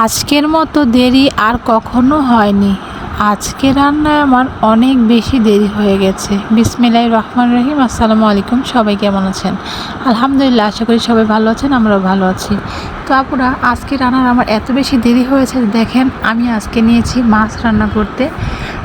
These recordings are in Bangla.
আজকের মতো দেরি আর কখনো হয়নি। আজকে রান্নায় আমার অনেক বেশি দেরি হয়ে গেছে। বিসমিল্লাহ রহমান রহিম। আসসালামু আলাইকুম। সবাই কেমন আছেন? আলহামদুলিল্লাহ, আশা করি সবাই ভালো আছেন, আমরাও ভালো আছি। তো আজকে রান্নার আমার এত বেশি দেরি হয়েছে, দেখেন আমি আজকে নিয়েছি মাছ রান্না করতে।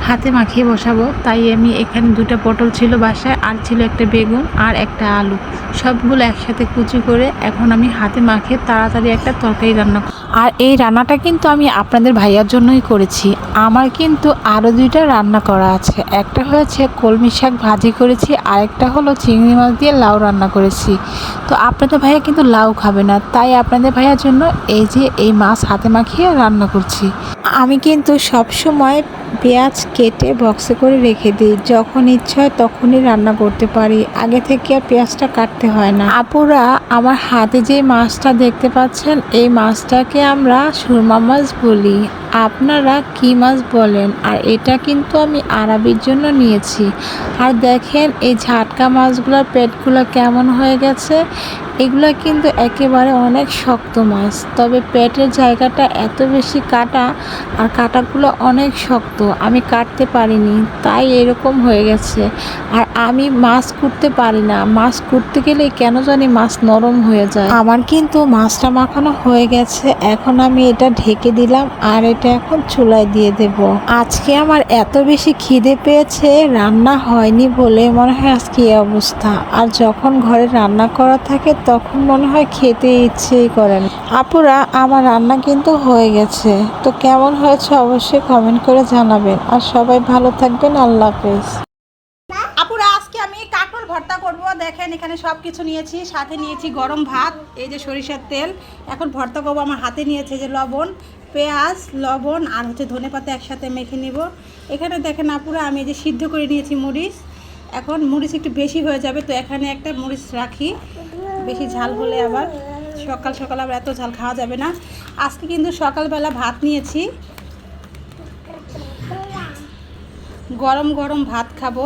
হাতে মাখিয়ে বসাবো। তাই আমি এখানে দুটো পটল ছিল বাসায়, আর ছিল একটা বেগুন আর একটা আলু। সবগুলো একসাথে কুচি করে এখন আমি হাতে মাখিয়ে তাড়াতাড়ি একটা তরকারি রান্না। আর এই রান্নাটা কিন্তু আমি আপনাদের ভাইয়ার জন্যই করেছি। আমার কিন্তু আরও দুইটা রান্না করা আছে। একটা হয়েছে কলমি শাক ভাজি করেছি, আরেকটা হলো চিংড়ি মাছ দিয়ে লাউ রান্না করেছি। তো আপনাদের ভাইয়া কিন্তু লাউ খাবে না, তাই আপনাদের ভাইয়ার জন্য এই যে এই মাছ হাতে মাখিয়ে রান্না করছি। আমি কিন্তু সব সময় পেঁয়াজ কেটে বক্সে করে রেখে দিই। যখন ইচ্ছা হয় তখনই রান্না করতে পারি। আগে থেকে আর পেঁয়াজটা কাটতে হয় না। আপুরা, আমার হাতে যে মাছটা দেখতে পাচ্ছেন, এই মাছটাকে আমরা সুরমা মাছ বলি। আপনারা কি মাছ বলেন? আর এটা কিন্তু আমি আরবির জন্য নিয়েছি। আর দেখেন এই ঝাটকা মাছগুলোর পেটগুলো কেমন হয়ে গেছে? এগুলো কিন্তু একেবারে অনেক শক্ত মাছ। তবে পেটের জায়গাটা এত বেশি কাটা আর কাটাগুলো অনেক শক্ত, আমি কাটতে পারিনি, তাই এরকম হয়ে গেছে। আর আমি মাছ কুটতে পারি না। মাছ কুটতে গেলে কেন জানি মাছ নরম হয়ে যায়। আমার কিন্তু মাছটা মাখানো হয়ে গেছে। এখন আমি এটা ঢেকে দিলাম আর এটা এখন চুলায় দিয়ে দেব। আজকে আমার এত বেশি খিদে পেয়েছে, রান্না হয়নি বলে মনে হয় আজকে এই অবস্থা। আর যখন ঘরে রান্না করা থাকে তখন মনে হয় খেতে ইচ্ছেই করেন আপুরা, আমার রান্না কিন্তু হয়ে গেছে। তো কেমন হয়েছে অবশ্যই কমেন্ট করে জানাবেন। আর সবাই ভালো থাকবেন, আল্লাহ হাফেজ। আপুরা, আজকে আমি ভর্তা করব। দেখেন এখানে সব কিছু নিয়েছি, সাথে নিয়েছি গরম ভাত, এই যে সরিষার তেল। এখন ভর্তা করব, আমার হাতে নিয়েছে যে লবণ। পেঁয়াজ, লবণ আর হচ্ছে ধনে পাতা একসাথে মেখে নিব। এখানে দেখেন আপুরা, আমি যে সিদ্ধ করে নিয়েছি মরিচ। এখন মরিচ একটু বেশি হয়ে যাবে, তো এখানে একটা মরিচ রাখি। বেশি ঝাল হলে আবার সকাল সকাল আবার এত ঝাল খাওয়া যাবে না। আজকে কিন্তু সকালবেলা ভাত নিয়েছি। গরম গরম ভাত খাব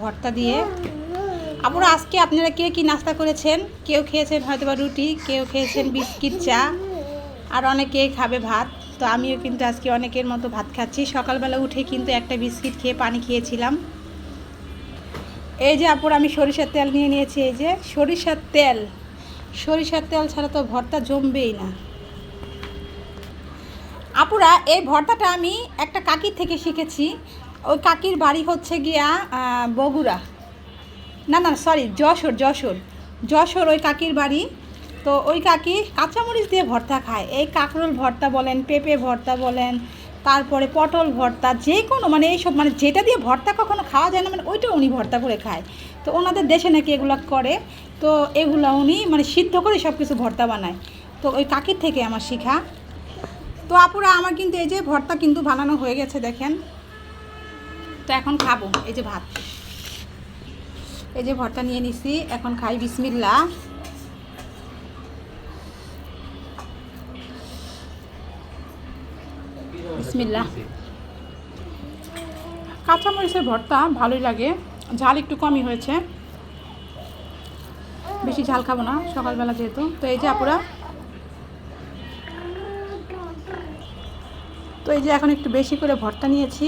ভর্তা দিয়ে। আপুরা, আজকে আপনারা কে কি নাস্তা করেছেন? কেউ খেয়েছেন হয়তো বা রুটি, কেউ খেয়েছেন বিস্কিট, চা। আর অনেকেই খাবে ভাত। তো আমিও কিন্তু আজকে অনেকের মতো ভাত খাচ্ছি। সকালবেলা উঠে কিন্তু একটা বিস্কিট খেয়ে পানি খেয়েছিলাম। এই যে আপুর আমি সরিষার তেল নিয়ে নিয়েছি, এই যে সরিষার তেল। সরিষার তেল ছাড়া তো ভর্তা জমবেই না। আপুরা, এই ভর্তাটা আমি একটা কাকির থেকে শিখেছি। ওই কাকির বাড়ি হচ্ছে গিয়া বগুড়া। না না সরি যশোর যশোর। যশোর ওই কাকির বাড়ি। তো ওই কাকি কাঁচামরিচ দিয়ে ভর্তা খায়। এই কাঁকরোল ভর্তা বলেন, পেঁপে ভর্তা বলেন, তারপরে পটল ভর্তা, যে কোনো মানে এইসব মানে যেটা দিয়ে ভর্তা কখনো খাওয়া যায় না মানে ওইটা উনি ভর্তা করে খায়। তো ওনাদের দেশে নাকি এগুলো করে। তো এগুলো উনি মানে সিদ্ধ করে সব কিছু ভর্তা বানায়। তো ওই কাকির থেকে আমার শিখা। তো আপুরা, আমার কিন্তু এই যে ভর্তা কিন্তু বানানো হয়ে গেছে, দেখেন। তো এখন খাব, এই যে ভাত। এই যে ভর্তা নিয়ে নিছি, এখন খাই বিসমিল্লা বিসমিল্লা কাঁচামরিচের ভর্তা ভালোই লাগে। ঝাল একটু কমই হয়েছে। বেশি ঝাল খাব না, সকালবেলা যেহেতু। তো এই যে আপুরা। তো এই যে এখন একটু বেশি করে ভর্তা নিয়েছি।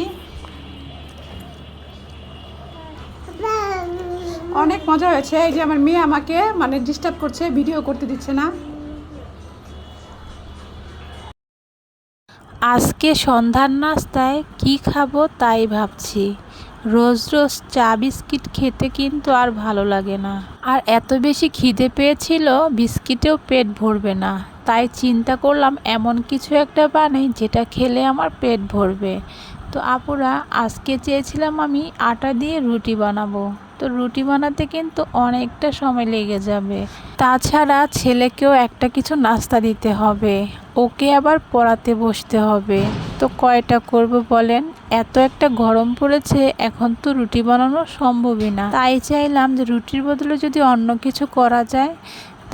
অনেক মজা হয়েছে। এই যে আমার মেয়ে আমাকে মানে ডিস্টার্ব করছে ভিডিও করতে দিচ্ছে না। আজকে সন্ধ্যার নাস্তায় কি খাব তাই ভাবছি। রোজ রোজ চা বিস্কিট খেতে কিন্তু আর ভালো লাগে না। আর এত বেশি খিদে পেয়েছিল, বিস্কিটেও পেট ভরবে না। তাই চিন্তা করলাম এমন কিছু একটা বানাই যেটা খেলে আমার পেট ভরবে। তো আপুরা, আজকে চেয়েছিলাম আমি আটা দিয়ে রুটি বানাবো। তো রুটি বানাতে কিন্তু অনেকটা সময় লেগে যাবে। তাছাড়া ছেলেকেও একটা কিছু নাস্তা দিতে হবে। ওকে আবার পড়াতে বসতে হবে। তো কয়টা করব বলেন? এত একটা গরম পড়েছে, এখন তো রুটি বানানো সম্ভবই না। তাই চাইলাম যে রুটির বদলে যদি অন্য কিছু করা যায়,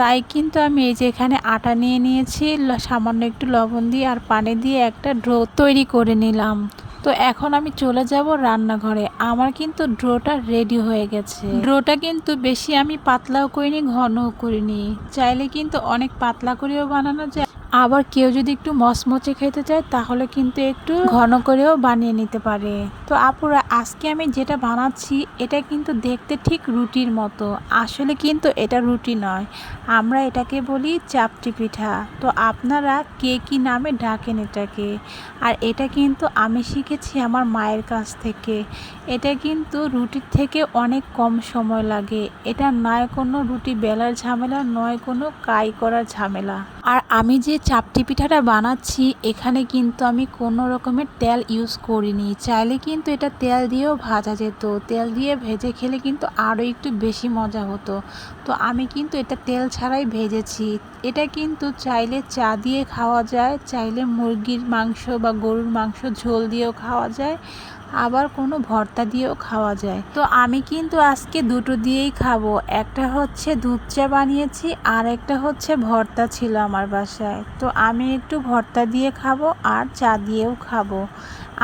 তাই কিন্তু আমি এই যে এখানে আটা নিয়ে নিয়েছি সামান্য একটু লবণ দিয়ে আর পানি দিয়ে একটা ড্রো তৈরি করে নিলাম। তো এখন আমি চলে যাব রান্নাঘরে। আমার কিন্তু ড্রোটা রেডি হয়ে গেছে। ড্রোটা কিন্তু বেশি আমি পাতলাও করিনি, ঘনও করিনি। চাইলে কিন্তু অনেক পাতলা করেও বানানো যায়। আবার কেউ যদি একটু মচমচে খেতে চায়, তাহলে কিন্তু একটু ঘন করেও বানিয়ে নিতে পারে। তো আপুরা, আজকে আমি যেটা বানাচ্ছি, এটা কিন্তু দেখতে ঠিক রুটির মতো। আসলে কিন্তু এটা রুটি নয়। আমরা এটাকে বলি চাপটি পিঠা। তো আপনারা কে কি নামে ডাকেন এটাকে? আর এটা কিন্তু আমি শিখেছি আমার মায়ের কাছ থেকে। এটা কিন্তু রুটির থেকে অনেক কম সময় লাগে। এটা নয় কোনো রুটি বেলার ঝামেলা, নয় কোনো কাই করার ঝামেলা। আর আমি যে চাপটি পিঠাটা বানাচ্ছি, এখানে কিন্তু আমি কোনো রকমের তেল ইউজ করিনি। চাইলে কিন্তু এটা তেল দিয়েও ভাজা যেত। তেল দিয়ে ভেজে খেলে কিন্তু আরও একটু বেশি মজা হতো। তো আমি কিন্তু এটা তেল ছাড়াই ভেজেছি। এটা কিন্তু চাইলে চা দিয়ে খাওয়া যায়, চাইলে মুরগির মাংস বা গরুর মাংস ঝোল দিয়েও খাওয়া যায়। আবার কোনো ভর্তা দিয়েও খাওয়া যায়। তো আমি কিন্তু আজকে দুটো দিয়েই খাব। একটা হচ্ছে দুধ চা বানিয়েছি, আর একটা হচ্ছে ভর্তা ছিল আমার বাসায়। তো আমি একটু ভর্তা দিয়ে খাব আর চা দিয়েও খাব।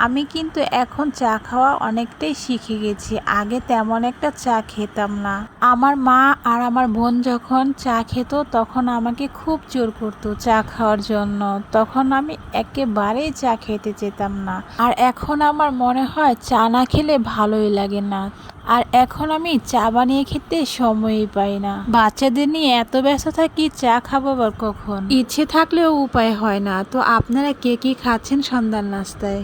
আমি কিন্তু এখন চা খাওয়া অনেকটাই শিখে গেছি। আগে তেমন একটা চা খেতাম না। আমার মা আর আমার বোন যখন চা খেত, তখন আমাকে খুব জোর করতো চা খাওয়ার জন্য। তখন আমি একেবারেই চা খেতে যেতাম না। আর এখন আমার মনে হয় চা না খেলে ভালোই লাগে না। আর এখন আমি চা বানিয়ে খেতে সময়ই পাই না। বাচ্চাদের নিয়ে এত ব্যস্ত থাকি চা খাব আবার কখন? ইচ্ছে থাকলেও উপায় হয় না। তো আপনারা কে কি খাচ্ছেন সন্ধ্যার নাস্তায়?